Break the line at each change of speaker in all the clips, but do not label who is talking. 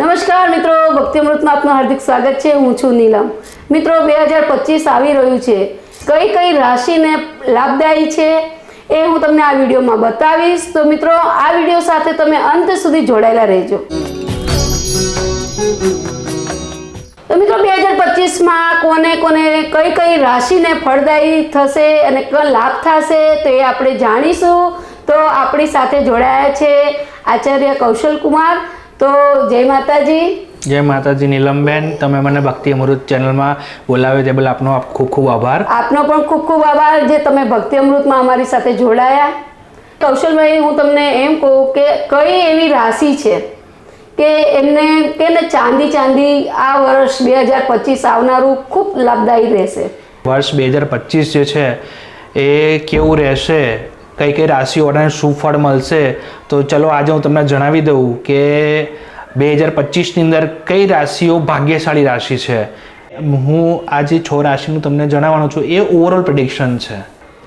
નમસ્કાર મિત્રો ભક્તિ અમૃતમાં આપનું હાર્દિક સ્વાગત છે. હું છું નીલમ. મિત્રો, બે હજાર પચીસ આવી રહ્યું છે. કઈ કઈ રાશિને લાભદાયી છે એ હું તમને આ વિડીયોમાં બતાવીશ. તો મિત્રો, આ વીડિયો સાથે તમે અંત સુધી જોડાયેલા રહેજો. તો મિત્રો, બે હજાર પચીસમાં કોને કોને કઈ કઈ રાશિને ફળદાયી થશે અને કયો લાભ થશે તો એ આપણે જાણીશું. તો આપણી સાથે જોડાયા છે આચાર્ય કૌશલ કુમાર તો જય માતાજી.
જય માતાજી નીલમબેન તમે મને ભક્તિ અમૃત ચેનલમાં બોલાવ્યો તે બદલ આપનો આપ ખૂબ ખૂબ આભાર.
આપનો પણ ખૂબ ખૂબ આભાર જે તમે ભક્તિ અમૃતમાં અમારી સાથે જોડાયા. કૌશલભાઈ હું તમને એમ કહું કે કઈ એવી રાશિ છે કે એમને કે ને ચાંદી ચાંદી આ વર્ષ બે હજાર પચીસ આવનારું ખૂબ લાભદાયી રહેશે.
વર્ષ બે હજાર પચીસ જે છે એ કેવું રહેશે? કઈ કઈ રાશિઓને શું ફળ મળશે? તો ચલો આજે હું તમને જણાવી દઉં કે બે હજાર પચીસની અંદર કઈ રાશિઓ ભાગ્યશાળી રાશિ છે? હું આજે છ રાશિનું તમને જણાવવાનો છું. એ ઓવરઓલ પ્રિડિક્શન છે.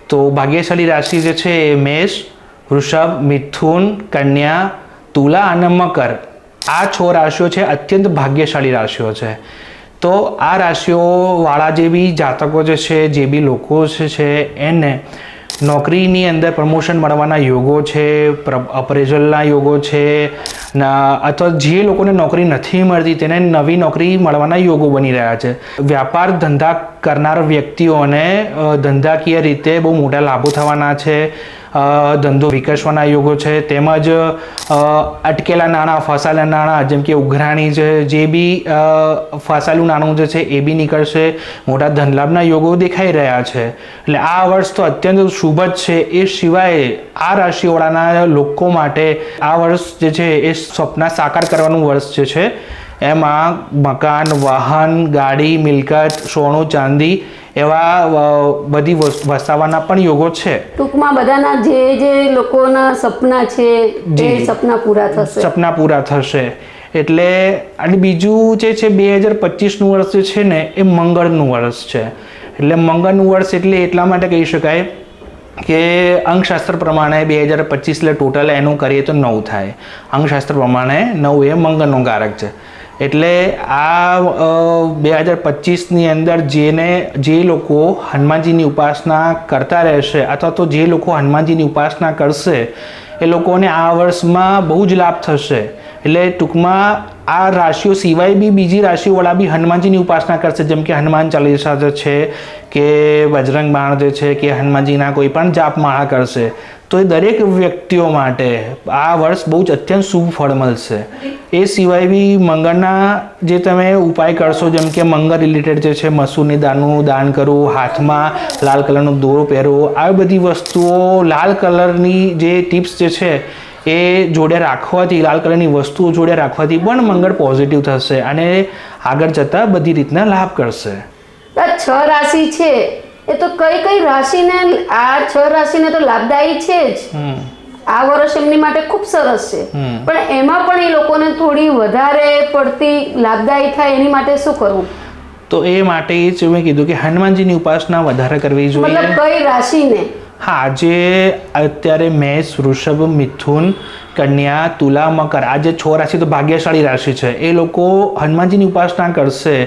તો ભાગ્યશાળી રાશિ જે છે એ મેષ, વૃષભ, મિથુન, કન્યા, તુલા અને મકર. આ છ રાશિઓ છે અત્યંત ભાગ્યશાળી રાશિઓ છે. તો આ રાશિઓવાળા જે બી જાતકો જે છે, જે બી લોકો છે, એને નોકરીની અંદર પ્રમોશન મળવાના યોગો છે અપ્રેઝલના યોગો છે અથવા જે લોકોને નોકરી નથી મળતી તેને નવી નોકરી મળવાના યોગો બની રહ્યા છે. વ્યાપાર ધંધા કરનાર વ્યક્તિઓને ધંધાકીય રીતે બહુ મોટા લાભો થવાના છે. ધંધો વિકસવાના યોગો છે, તેમજ અટકેલા નાણાં, ફસાયેલા નાણાં, જેમ કે ઉઘરાણી છે, જે બી ફસાયેલું નાણું જે છે એ બી નીકળશે. મોટા ધનલાભના યોગો દેખાઈ રહ્યા છે. એટલે આ વર્ષ તો અત્યંત શુભ જ છે. એ સિવાય આ રાશિવાળાના લોકો માટે આ વર્ષ જે છે એ સ્વપ્ન સાકાર કરવાનું વર્ષ જે છે. એમાં મકાન, વાહન, ગાડી, મિલકત, સોનું, ચાંદી એવા બધી વસ્તુ વસાવાના પણ યોગો છે.
ટૂંકમાં બધાના જે જે લોકોના સપના છે
જે.
સપના પૂરા થશે.
સપના પૂરા થશે. એટલે અને બીજું જે છે બે હજાર પચીસનું વર્ષ જે છે ને એ મંગળનું વર્ષ છે. એટલે મંગળનું વર્ષ એટલે એટલા માટે કહી શકાય કે અંકશાસ્ત્ર પ્રમાણે બે હજાર પચીસ એટલે ટોટલ એનું કરીએ તો નવ થાય. અંકશાસ્ત્ર પ્રમાણે નવ એ મંગળનો કારક છે. એટલે આ બે હજાર પચીસની અંદર જેને, જે લોકો હનુમાનજીની ઉપાસના કરતા રહેશે અથવા તો જે લોકો હનુમાનજીની ઉપાસના કરશે, એ લોકોને આ વર્ષમાં બહુ જ લાભ થશે. એટલે ટૂંકમાં આ રાશિઓ સિવાય બી બીજી રાશિઓવાળા બી હનુમાનજીની ઉપાસના કરશે, જેમ કે હનુમાન ચાલીસા જે છે, કે બજરંગ બાણ જે છે, કે હનુમાનજીના કોઈ પણ જાપમાળા કરશે. તો એ દરેક વ્યક્તિઓ માટે આ વર્ષ બહુ જ અત્યંત શુભ ફળ મળશે. એ સિવાય બી મંગળના જે તમે ઉપાય કરશો, જેમ કે મંગળ રિલેટેડ જે છે, મસૂરની દાનનું દાન કરવું, હાથમાં લાલ કલરનો દોરો પહેરવો, આવી બધી વસ્તુઓ લાલ કલરની જે ટિપ્સ જે છે, એ જોડે રાખવાથી, લાલ કલરની વસ્તુઓ જોડે રાખવાથી પણ મંગળ પોઝિટિવ થશે અને આગળ જતાં બધી રીતના લાભ કરશે.
છ રાશિ છે. એ તો કઈ કઈ રાશિને આ છ રાશિને તો લાભદાયી છે જ. આ વર્ષ એમની માટે ખૂબ સરસ છે. પણ એમાં પણ એ લોકોને થોડી વધારે પડતી લાભદાયી થાય એની માટે શું કરવું?
તો એ માટે જ મેં કીધું કે હનુમાનજીની ઉપાસના વધારે કરવી જોઈએ.
મતલબ કઈ રાશિને?
હા જે અત્યારે મેષ વૃષભ મિથુન કન્યા તુલા મકર આ જે છ રાશિ તો ભાગ્યશાળી રાશિ છે. એ લોકો હનુમાનજીની ઉપાસના કરશે.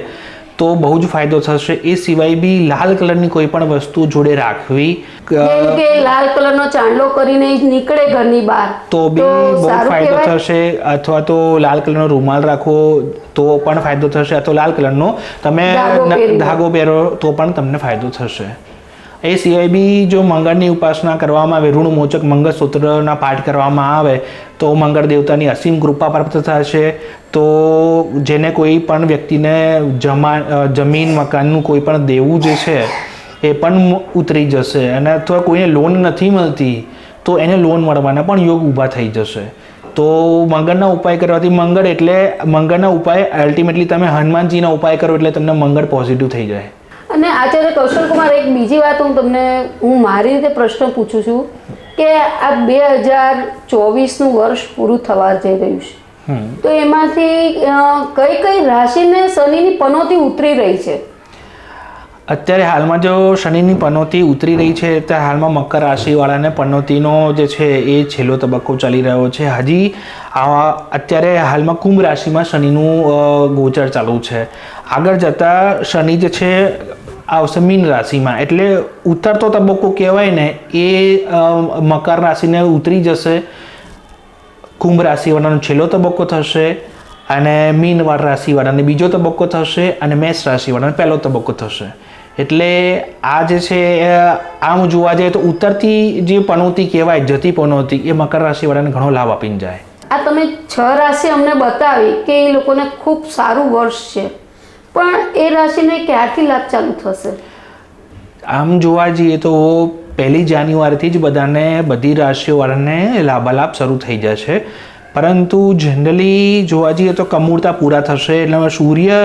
તો બહુ જ ફાયદો થશે. એ સિવાય બી લાલ કલરની કોઈ પણ વસ્તુ જોડે રાખવી
કે લાલ કલરનો ચાંદલો કરીને નીકળે ઘરની બહાર.
તો બી બહુ ફાયદો થશે. અથવા તો લાલ કલરનો રૂમાલ રાખો તો પણ ફાયદો થશે. અથવા લાલ કલરનો તમે.
ધાગો પહેરો
તો પણ તમને ફાયદો થશે. એ સિવાય બી જો મંગળની ઉપાસના કરવામાં આવે ઋણ મોચક મંગળસૂત્રના પાઠ કરવામાં આવે, તો મંગળ દેવતાની અસીમ કૃપા પ્રાપ્ત થશે. તો જેને કોઈ પણ વ્યક્તિને જમા જમીન મકાનનું કોઈ પણ દેવું જે છે, એ પણ ઉતરી જશે. અને અથવા કોઈને લોન નથી મળતી, તો એને લોન મળવાના પણ યોગ ઊભા થઈ જશે. તો મંગળના ઉપાય કરવાથી મંગળ એટલે, મંગળના ઉપાય અલ્ટિમેટલી તમે હનુમાનજીના ઉપાય કરો એટલે તમને મંગળ પોઝિટિવ થઈ જાય.
અને આચાર્ય કૌશલ કુમાર એક બીજી વાત હું તમને હું મારી રીતે પ્રશ્ન પૂછું છું કે આ બે હજાર ચોવીસનું વર્ષ પૂરું થવા જઈ રહ્યું છે. તો એમાંથી કઈ કઈ રાશિને શનિની પનોતી ઉતરી રહી છે?
અત્યારે હાલમાં જો શનિની પનોતી ઉતરી રહી છે ત્યારે હાલમાં મકર રાશિવાળાને પનોતીનો જે છે એ છેલ્લો તબક્કો ચાલી રહ્યો છે. હજી અત્યારે હાલમાં કુંભ રાશિમાં શનિનું ગોચર ચાલુ છે. આગળ જતાં શનિ જે છે, આવશે મીન રાશિમાં. એટલે ઉતરતો તબક્કો કહેવાય ને, એ મકર રાશિને ઉતરી જશે. કુંભ રાશિવાળાનો છેલ્લો તબક્કો થશે અને મીનવાળ રાશિવાળાને બીજો તબક્કો થશે અને મેષ રાશિવાળાને પહેલો તબક્કો થશે. એટલે આ જે છે આમ જોવા જઈએ તો ઉત્તરથી જે પનોતી કહેવાય જતી પનોતી એ મકર રાશિવાળાને ઘણો લાભ આપીને જાય.
આ તમે છ રાશિ અમને બતાવી કે એ લોકોને ખૂબ સારું વર્ષ છે. પણ એ રાશિને ક્યારથી લાભ ચાલુ થશે?
આમ જોવા જઈએ તો પહેલી જાન્યુઆરીથી જ બધાને બધી રાશિઓવાળાને લાભાલાભ શરૂ થઈ જશે. પરંતુ જનરલી જોવા જઈએ તો કમૂળતા પૂરા થશે. એટલે સૂર્ય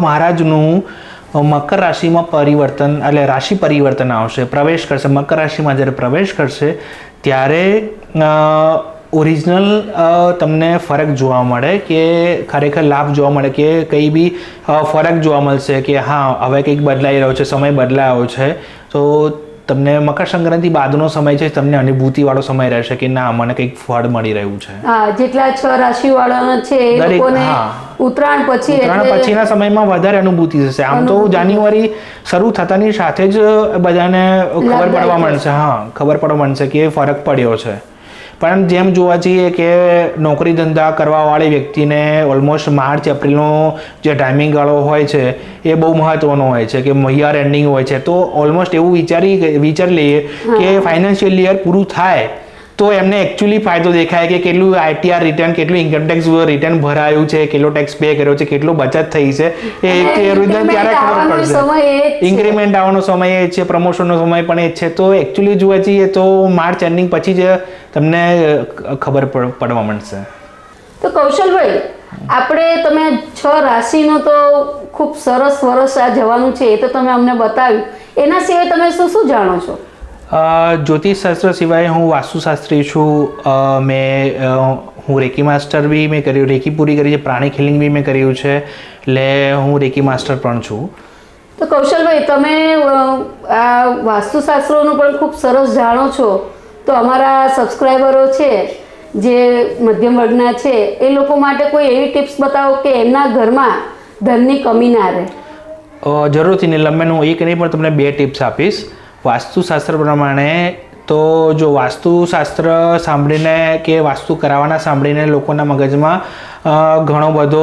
મહારાજનું મકર રાશિમાં પરિવર્તન એટલે રાશિ પરિવર્તન આવશે, પ્રવેશ કરશે. મકર રાશિમાં જ્યારે પ્રવેશ કરશે, ત્યારે ઓરિજિનલ તમને ફરક જોવા મળે કે ખરેખર લાભ જોવા મળે કે કંઈ બી ફરક જોવા મળશે કે હા, હવે કંઈક બદલાઈ રહ્યો છે, સમય બદલાયો છે. તો તમને મકર સંક્રાંતિ બાદનો સમય છે તમને અનુભૂતિવાળો સમય રહેશે કે ના મને કંઈક ફળ મળી રહ્યું છે.
હા જેટલા છ રાશિવાળાના છે એ લોકોને ઉત્તરાયણ પછી
ઉત્તરાયણ પછીના સમયમાં વધારે અનુભૂતિ થશે. આમ તો જાન્યુઆરી શરૂ થતાની સાથે જ બધાને ખબર પડવા માંડશે. હા ખબર પડવા માંડશે કે ફરક પડ્યો છે. પણ જેમ જોવા જઈએ કે નોકરી ધંધા કરવાવાળી વ્યક્તિને ઓલમોસ્ટ માર્ચ એપ્રિલનો જે ટાઈમિંગ ગાળો હોય છે એ બહુ મહત્વનો હોય છે કે યર એન્ડિંગ હોય છે. તો ઓલમોસ્ટ એવું વિચારી વિચારી લઈએ કે ફાઇનાન્શિયલ યર પૂરું થાય તો એમને એકચ્યુઅલી ફાયદો દેખાય કે કેટલું આઈટીઆર રિટર્ન કેટલું ઇન્કમટેક્સ રિટર્ન ભરાયું છે કેટલો ટેક્સ પે કર્યો છે કેટલો બચત થઈ છે. એ રીતે ત્યારે ખબર પડશે. ઇન્ક્રીમેન્ટ આવવાનો સમય એ છે પ્રમોશનનો સમય પણ એ છે. તો એકચ્યુઅલી જોવા જઈએ તો માર્ચ એન્ડિંગ પછી જ તમને ખબર પડવા મળશે
તો કૌશલભાઈ આપણે તમે છ રાશિનો તો ખૂબ સરસ વરસ આ જવાનું છે એ તો તમે અમને બતાવ્યું. એના સિવાય તમે શું શું જાણો છો?
જ્યોતિષશાસ્ત્ર સિવાય હું વાસ્તુશાસ્ત્રી છું. મેં હું રેકી માસ્ટર બી મેં કર્યું રેકી પૂરી કરી છે પ્રાણી હિલિંગ બી મેં કર્યું છે એટલે હું રેકી માસ્ટર પણ છું.
તો કૌશલભાઈ તમે આ વાસ્તુશાસ્ત્રોનું પણ ખૂબ સરસ જાણો છો. તો અમારા સબસ્ક્રાઈબરો છે જે મધ્યમ વર્ગના છે એ લોકો માટે કોઈ એવી ટિપ્સ બતાવો કે એમના ઘરમાં ધનની કમી ના રહે?
જરૂરથી નીલમ લંબે હું એક નહીં પણ તમને બે ટિપ્સ આપીશ. વાસ્તુશાસ્ત્ર પ્રમાણે તો જો વાસ્તુશાસ્ત્ર સાંભળીને કે વાસ્તુ કરાવવાના સાંભળીને લોકોના મગજમાં ઘણો બધો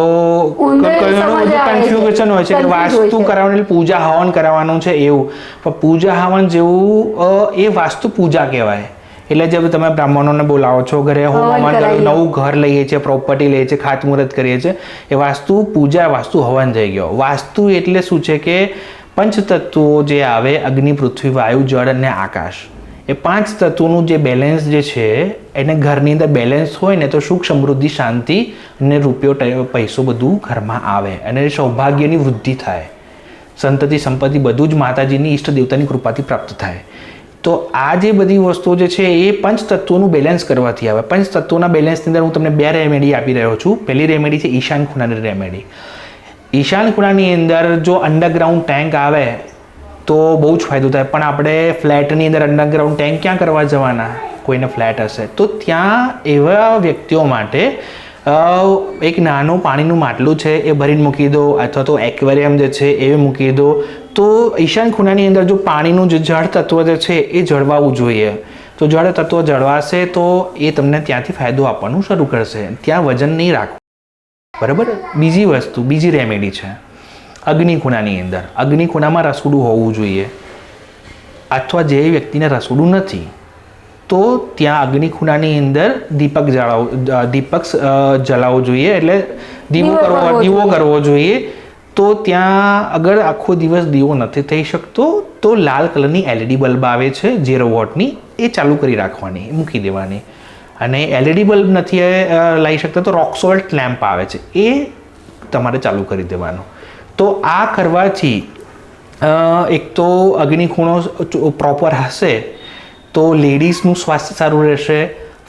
ઘણો બધો કન્ફ્યુઝન હોય છે કે વાસ્તુ. કરાવવાની પૂજા હવન કરાવવાનું છે એવું. પણ પૂજા હવન જેવું એ વાસ્તુ પૂજા કહેવાય. એટલે જે તમે બ્રાહ્મણોને બોલાવો છો ઘરે હોમ
હવન
હવન કરો, નવું ઘર લઈએ છીએ પ્રોપર્ટી લઈએ છીએ ખાતમુહૂર્ત કરીએ છીએ એ વાસ્તુ પૂજા વાસ્તુ હવન થઈ ગયો. વાસ્તુ એટલે શું છે કે પંચ તત્વો જે આવે, અગ્નિ, પૃથ્વી, વાયુ, જળ અને આકાશ, એ પાંચ તત્વોનું જે બેલેન્સ જે છે, એને ઘરની અંદર બેલેન્સ હોય ને તો સુખ, સમૃદ્ધિ, શાંતિ અને રૂપિયો પૈસો બધું ઘરમાં આવે અને સૌભાગ્યની વૃદ્ધિ થાય. સંતતિ, સંપત્તિ બધું જ માતાજીની ઈષ્ટ દેવતાની કૃપાથી પ્રાપ્ત થાય. તો આ જે બધી વસ્તુઓ જે છે, એ પંચ તત્વોનું બેલેન્સ કરવાથી આવે. પંચ તત્વોના બેલેન્સની અંદર હું તમને બે રેમેડી આપી રહ્યો છું. પહેલી રેમેડી છે ઈશાન ખૂણાની રેમેડી ઈશાન ખૂણાની અંદર જો અંડરગ્રાઉન્ડ ટેન્ક આવે, તો બહુ જ ફાયદો થાય. પણ આપણે ફ્લેટની અંદર અંડરગ્રાઉન્ડ ટેન્ક ક્યાં કરવા જવાના? કોઈને ફ્લેટ હશે. તો ત્યાં એવા વ્યક્તિઓ માટે એક નાનું પાણીનું માટલું છે એ ભરીને મૂકી દો, અથવા તો એક્વેરિયમ જે છે એ મૂકી દો. તો ઈશાન ખૂણાની અંદર જો પાણીનું જે જળ તત્વ જે છે એ જળવાવું જોઈએ. તો જળ તત્વ જળવાશે તો એ તમને ત્યાંથી ફાયદો આપવાનું શરૂ કરશે. ત્યાં વજન નહીં રાખવું. બરાબર? બીજી વસ્તુ બીજી રેમેડી છે. અગ્નિ ખૂણાની અંદર. અગ્નિ ખૂણામાં રસોડું હોવું જોઈએ. અથવા જે વ્યક્તિને રસોડું નથી તો ત્યાં અગ્નિ ખૂણાની અંદર દીપક જળાવ દીપક જલાવવો જોઈએ. એટલે દીવો કરવો દીવો
જોઈએ.
કરવો જોઈએ. તો ત્યાં અગર આખો દિવસ દીવો નથી થઈ શકતો તો લાલ કલરની એલઈડી બલ્બ આવે છે ઝીરો વોટની એ ચાલુ કરી રાખવાની મૂકી દેવાની. અને એલઈડી બલ્બ નથી લાવી શકતા તો રોક સોલ્ટ લેમ્પ આવે છે. એ તમારે ચાલુ કરી દેવાનો. તો આ કરવાથી એક તો અગ્નિ ખૂણો પ્રોપર હશે તો લેડીઝનું સ્વાસ્થ્ય સારું રહેશે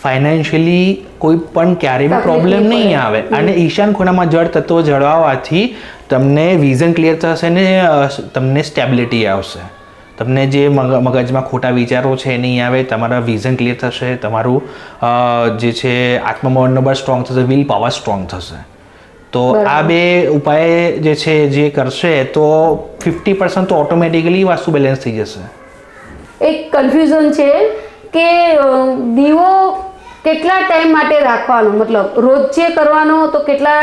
ફાઇનાન્શિયલી કોઈ પણ ક્યારેય બી પ્રોબ્લેમ
નહીં
નહીં આવે. અને ઈશાન ખૂણામાં જળ તત્વો જળવાવાથી તમને વિઝન ક્લિયર થશે ને તમને સ્ટેબિલિટી આવશે. તમને જે મગ મગજમાં ખોટા વિચારો છે એ નહીં આવે તમારા વિઝન ક્લિયર થશે તમારું જે છે આત્મમનોબળ સ્ટ્રોંગ થશે વિલ પાવર સ્ટ્રોંગ થશે. તો આ બે ઉપાય જે છે જે કરશે તો ફિફ્ટી પર્સન્ટ તો ઓટોમેટિકલી વાસ્તુ બેલેન્સ થઈ જશે.
એક કન્ફ્યુઝન છે કે દીવો કેટલા ટાઈમ માટે રાખવાનો? મતલબ રોજ જે કરવાનો તો કેટલા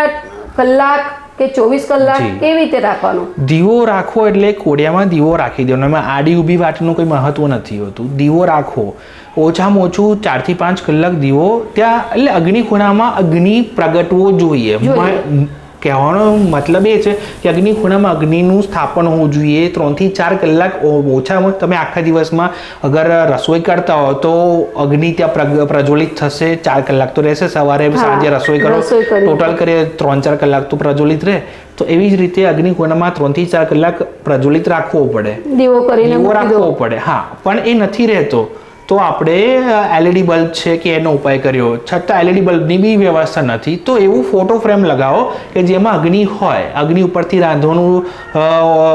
કલાક કે ચોવીસ કલાક કેવી રીતે રાખવાનો?
દીવો રાખવો એટલે કોડિયામાં દીવો રાખી દેવાનો. એમાં આડી ઊભી વાટનું કોઈ મહત્વ નથી હોતું. દીવો રાખો ઓછામાં ઓછું ચારથી પાંચ કલાક દીવો ત્યાં એટલે અગ્નિ ખૂણામાં અગ્નિ પ્રગટવો જોઈએ. કહેવાનો મતલબ એ છે કે અગ્નિખૂણામાં અગ્નિનું સ્થાપન હોવું જોઈએ. ત્રણથી ચાર કલાક ઓછામાં તમે આખા દિવસમાં અગર રસોઈ કરતા હો તો અગ્નિ ત્યાં પ્રજ્વલિત થશે. ચાર કલાક તો રહેશે સવારે સાંજે રસોઈ કરો. ટોટલ કરીએ ત્રણ ચાર કલાક તો પ્રજ્વલિત રહે. તો એવી જ રીતે અગ્નિકોણમાં ત્રણથી ચાર કલાક પ્રજ્વલિત રાખવો પડે.
દીવો
રાખવો પડે. હા પણ એ નથી રહેતો. તો આપણે એલઈડી બલ્બ છે કે એનો ઉપાય કર્યો. છતાં એલઈડી બલ્બની બી વ્યવસ્થા નથી. તો એવું ફોટો ફ્રેમ લગાવો કે જેમાં અગ્નિ હોય. અગ્નિ ઉપરથી રાંધવાનું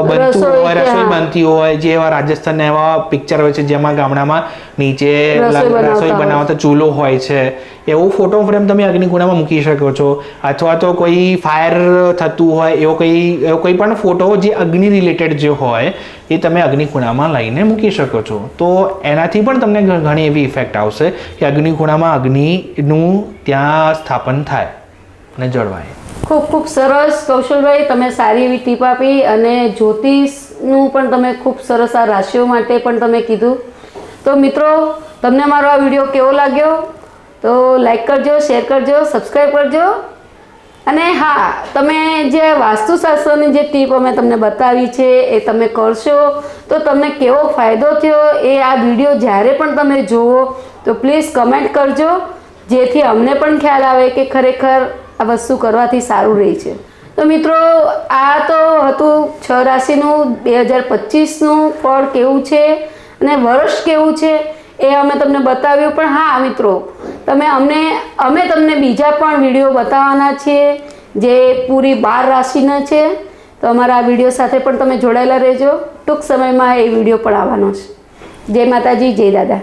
બનતું હોય રસોઈ બનતી હોય જે એવા રાજસ્થાનના એવા પિક્ચર હોય છે જેમાં ગામડામાં નીચે
રસોઈ. બનાવતા
ચૂલો હોય છે. એવું ફોટો ફ્રેમ તમે અગ્નિકુણામાં મૂકી શકો છો. અથવા તો કોઈ ફાયર થતું હોય, એવો કંઈ, એવો કોઈ પણ ફોટો જે અગ્નિ રિલેટેડ જે હોય, એ તમે અગ્નિકુણામાં લઈને મૂકી શકો છો. તો એનાથી પણ તમને ઘણી એવી ઇફેક્ટ આવશે કે અગ્નિકુણામાં અગ્નિનું ત્યાં સ્થાપન થાય અને જળવાય.
ખૂબ ખૂબ સરસ. કૌશલભાઈ, તમે સારી એવી ટીપ આપી અને જ્યોતિષનું પણ તમે ખૂબ સરસ આ રાશિઓ માટે પણ તમે કીધું. તો મિત્રો, તમને મારો આ વીડિયો કેવો લાગ્યો? તો લાઈક કરજો શેર કરજો સબસ્ક્રાઈબ કરજો. અને હા, તમે જે વાસ્તુશાસ્ત્રની જે ટીપ અમે તમને બતાવી છે એ તમે કરશો, તો તમને કેવો ફાયદો થયો એ આ વીડિયો જ્યારે પણ તમે જુઓ, તો પ્લીઝ કમેન્ટ કરજો, જેથી અમને પણ ખ્યાલ આવે કે ખરેખર આ વસ્તુ કરવાથી સારું રહે છે. તો મિત્રો, આ તો હતું છ રાશિનું, બે હજાર પચીસનું ફળ કેવું છે? અને વર્ષ કેવું છે? એ અમે તમને બતાવ્યું. પણ હા, મિત્રો, તમે અમને, અમે તમને બીજા પણ વીડિયો બતાવવાના છીએ, જે પૂરી બાર રાશિના છે. તો અમારા આ વીડિયો સાથે પણ તમે જોડાયેલા રહેજો. ટૂંક સમયમાં એ વીડિયો પણ આવવાનો છે. જય માતાજી, જય દાદા.